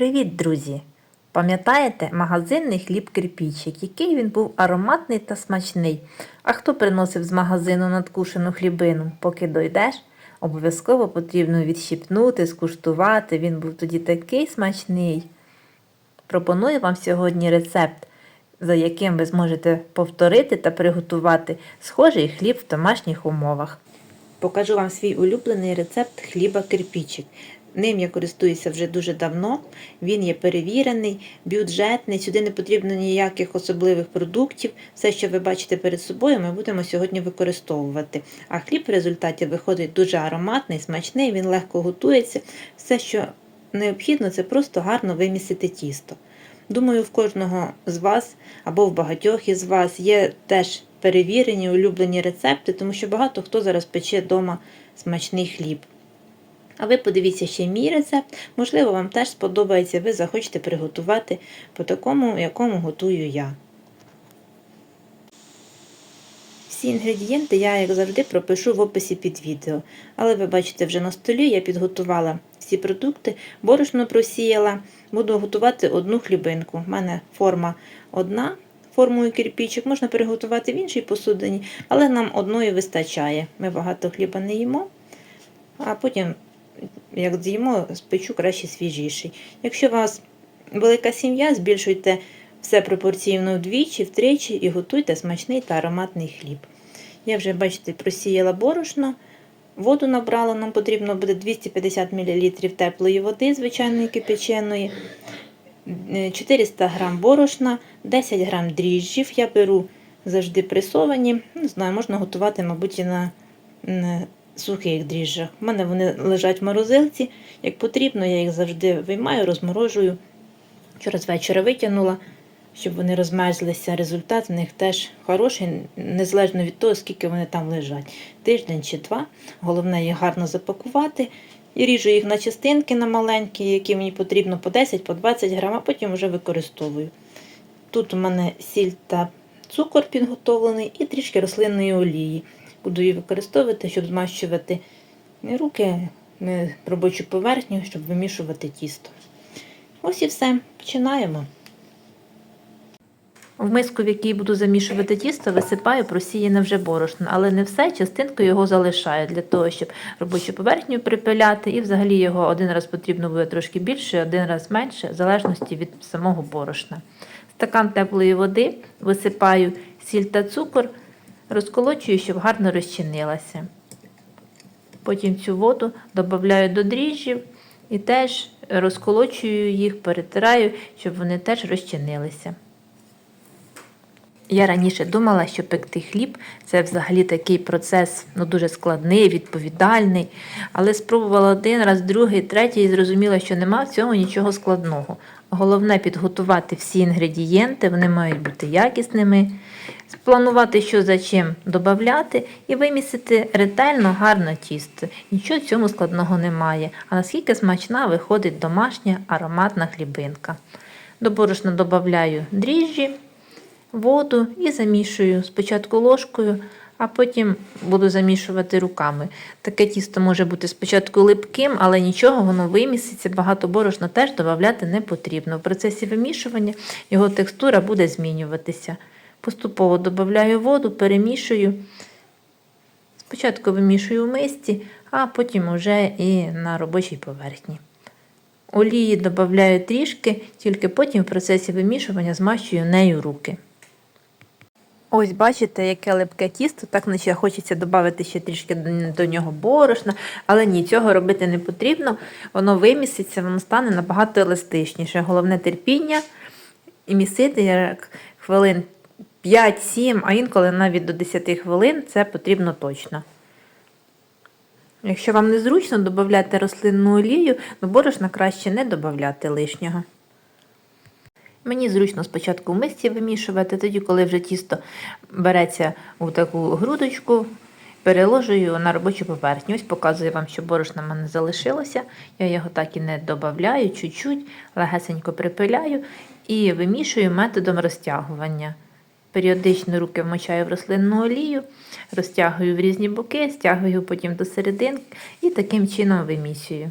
Привіт, друзі! Пам'ятаєте магазинний хліб кирпічик, який він був ароматний та смачний. А хто приносив з магазину надкушену хлібину? Поки дойдеш, обов'язково потрібно відщипнути, скуштувати. Він був тоді такий смачний. Пропоную вам сьогодні рецепт, за яким ви зможете повторити та приготувати схожий хліб в домашніх умовах. Покажу вам свій улюблений рецепт хліба кирпічик. Ним я користуюся вже дуже давно. Він є перевірений, бюджетний. Сюди не потрібно ніяких особливих продуктів. Все, що ви бачите перед собою, ми будемо сьогодні використовувати. А хліб в результаті виходить дуже ароматний, смачний, він легко готується. Все, що необхідно, це просто гарно вимісити тісто. Думаю, в кожного з вас або в багатьох із вас є теж перевірені, улюблені рецепти, тому що багато хто зараз пече вдома смачний хліб. А ви подивіться ще мій рецепт. Можливо, вам теж сподобається, ви захочете приготувати по такому, якому готую я. Всі інгредієнти я, як завжди, пропишу в описі під відео. Але ви бачите, вже на столі я підготувала всі продукти, борошно просіяла. Буду готувати одну хлібинку. У мене форма одна, формою кирпічик, можна приготувати в іншій посудині, але нам одної вистачає. Ми багато хліба не їмо, а потім як з'їмо, спечу краще свіжіший. Якщо у вас велика сім'я, збільшуйте все пропорційно вдвічі, втричі і готуйте смачний та ароматний хліб. Я вже, бачите, просіяла борошно, воду набрала, нам потрібно буде 250 мл теплої води, звичайної кипяченої, 400 грам борошна, 10 грам дріжджів. Я беру завжди пресовані. Не знаю, можна готувати, мабуть, і на сухих дріжджах. У мене вони лежать в морозилці. Як потрібно, я їх завжди виймаю, розморожую. Вчора з вечора витягнула, щоб вони розмерзлися. Результат в них теж хороший, незалежно від того, скільки вони там лежать. Тиждень чи два. Головне їх гарно запакувати. І ріжу їх на частинки на маленькі, які мені потрібно по 10-20 по 20 грам, а потім вже використовую. Тут у мене сіль та цукор підготовлений і трішки рослинної олії. Буду її використовувати, щоб змащувати руки, робочу поверхню, щоб вимішувати тісто. Ось і все. Починаємо. В миску, в якій буду замішувати тісто, висипаю просіяне вже борошно, але не все, частинку його залишаю для того, щоб робочу поверхню припиляти, і взагалі його один раз потрібно буде трошки більше, один раз менше, в залежності від самого борошна. Стакан теплої води висипаю сіль та цукор розколочую, щоб гарно розчинилася. Потім цю воду додаю до дріжджів і теж розколочую їх, перетираю, щоб вони теж розчинилися. Я раніше думала, що пекти хліб це взагалі такий процес ну, дуже складний, відповідальний. Але спробувала один раз, другий, третій і зрозуміла, що нема в цьому нічого складного. Головне підготувати всі інгредієнти, вони мають бути якісними, спланувати, що за чим додати, і вимісити ретельно гарно тісто. Нічого в цьому складного немає. А наскільки смачна виходить домашня ароматна хлібинка. До борошна додаю дріжджі, воду і замішую спочатку ложкою. А потім буду замішувати руками. Таке тісто може бути спочатку липким, але нічого, воно виміситься, багато борошна теж додати не потрібно. В процесі вимішування його текстура буде змінюватися. Поступово додаю воду, перемішую. Спочатку вимішую в мисці, а потім вже і на робочій поверхні. Олії додаю трішки, тільки потім в процесі вимішування змащую нею руки. Ось, бачите, яке липке тісто, так наче хочеться додати ще трішки до нього борошна, але ні, цього робити не потрібно. Воно виміситься, воно стане набагато еластичніше. Головне терпіння і місити як хвилин 5-7, а інколи навіть до 10 хвилин це потрібно точно. Якщо вам незручно додати рослинну олію, то борошна краще не додати лишнього. Мені зручно спочатку в мисці вимішувати, тоді, коли вже тісто береться у таку грудочку, переложую на робочу поверхню. Ось показую вам, що борошна в мене залишилося. Я його так і не додаю, чуть-чуть, легесенько припиляю і вимішую методом розтягування. Періодично руки вмочаю в рослинну олію, розтягую в різні боки, стягую потім до серединки і таким чином вимісюю.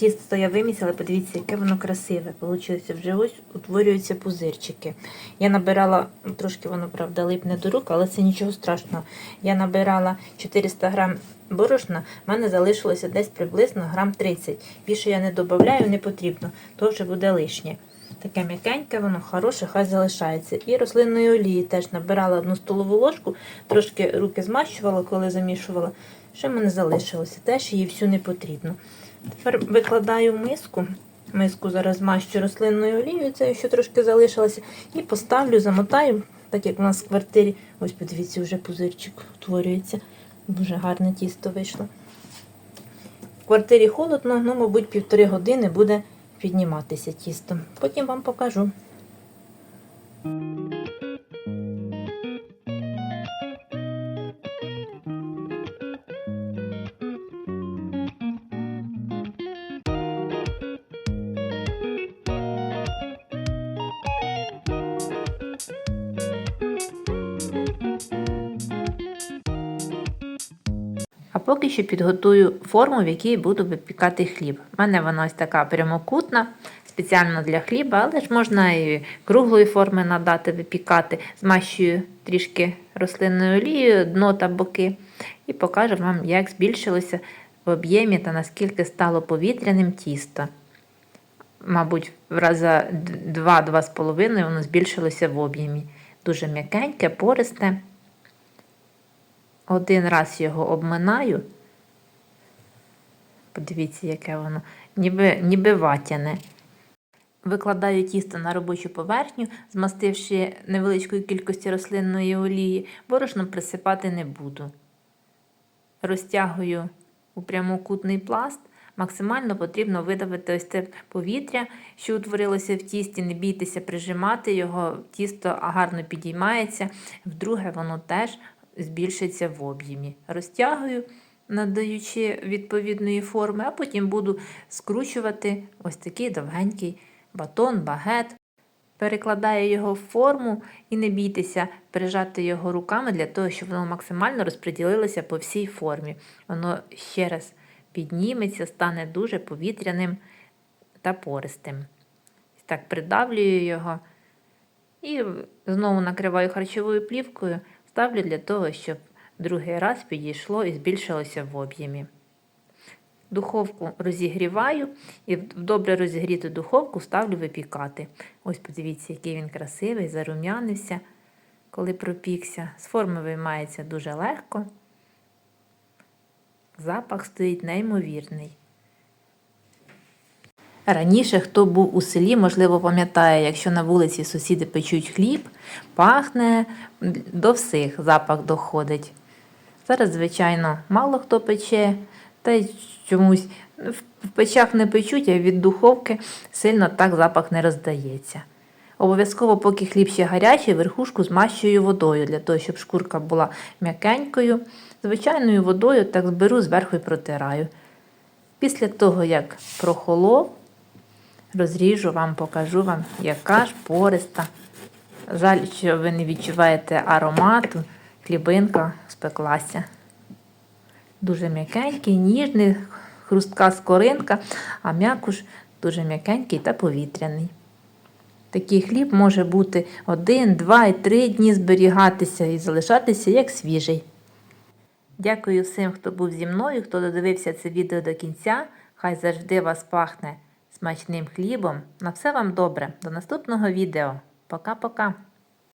Тісто я вимісила, подивіться, яке воно красиве. Получилося вже ось утворюються пузирчики. Я набирала, трошки воно, правда, липне до рук, але це нічого страшного. Я набирала 400 грам борошна, в мене залишилося десь приблизно грам 30. Більше я не додаю, не потрібно, то вже буде лишнє. Таке м'якеньке, воно хороше, хай залишається. І рослинної олії теж набирала одну столову ложку, трошки руки змащувала, коли замішувала. Що в мене залишилося? Теж її всю не потрібно. Тепер викладаю миску. Миску зараз змащу рослинною олією, це що трошки залишилося, і поставлю, замотаю, так як у нас в квартирі. Ось, подивіться, вже пузирчик утворюється. Дуже гарне тісто вийшло. В квартирі холодно, ну, мабуть, півтори години буде підніматися тісто. Потім вам покажу. Поки що підготую форму, в якій буду випікати хліб. У мене вона ось така прямокутна, спеціально для хліба, але ж можна і круглої форми надати, випікати. Змащую трішки рослинною олією, дно та боки, і покажу вам, як збільшилося в об'ємі та наскільки стало повітряним тісто. Мабуть, в раза 2-2,5 воно збільшилося в об'ємі. Дуже м'якеньке, пористе. Один раз його обминаю. Подивіться, яке воно, ніби, ніби ватяне. Викладаю тісто на робочу поверхню, змастивши невеличкою кількістю рослинної олії, борошном присипати не буду. Розтягую у прямокутний пласт. Максимально потрібно видавити ось це повітря, що утворилося в тісті. Не бійтеся прижимати його, тісто гарно підіймається. Вдруге, воно теж збільшиться в об'ємі. Розтягую, надаючи відповідної форми, а потім буду скручувати ось такий довгенький батон, багет. Перекладаю його в форму і не бійтеся прижати його руками для того, щоб воно максимально розподілилося по всій формі. Воно ще раз підніметься, стане дуже повітряним та пористим. Так, придавлюю його і знову накриваю харчовою плівкою, ставлю для того, щоб другий раз підійшло і збільшилося в об'ємі. Духовку розігріваю і в добре розігріту духовку ставлю випікати. Ось подивіться, який він красивий, зарум'янився, коли пропікся. З форми виймається дуже легко. Запах стоїть неймовірний. Раніше, хто був у селі, можливо, пам'ятає, якщо на вулиці сусіди печуть хліб, пахне до всіх запах доходить. Зараз, звичайно, мало хто пече, та й чомусь в печах не печуть, а від духовки сильно так запах не роздається. Обов'язково, поки хліб ще гарячий, верхушку змащую водою, для того, щоб шкурка була м'якенькою. Звичайною водою так зберу зверху і протираю. Після того, як прохолов, розріжу вам, покажу вам, яка ж пориста. Жаль, що ви не відчуваєте аромату, хлібинка спеклася. Дуже м'якенький, ніжний, хрустка скоринка, а м'якуш дуже м'якенький та повітряний. Такий хліб може бути один, два і три дні зберігатися і залишатися як свіжий. Дякую всім, хто був зі мною, хто додивився це відео до кінця. Хай завжди вас пахне смачним хлібом. На все вам добре. До наступного відео. Пока-пока.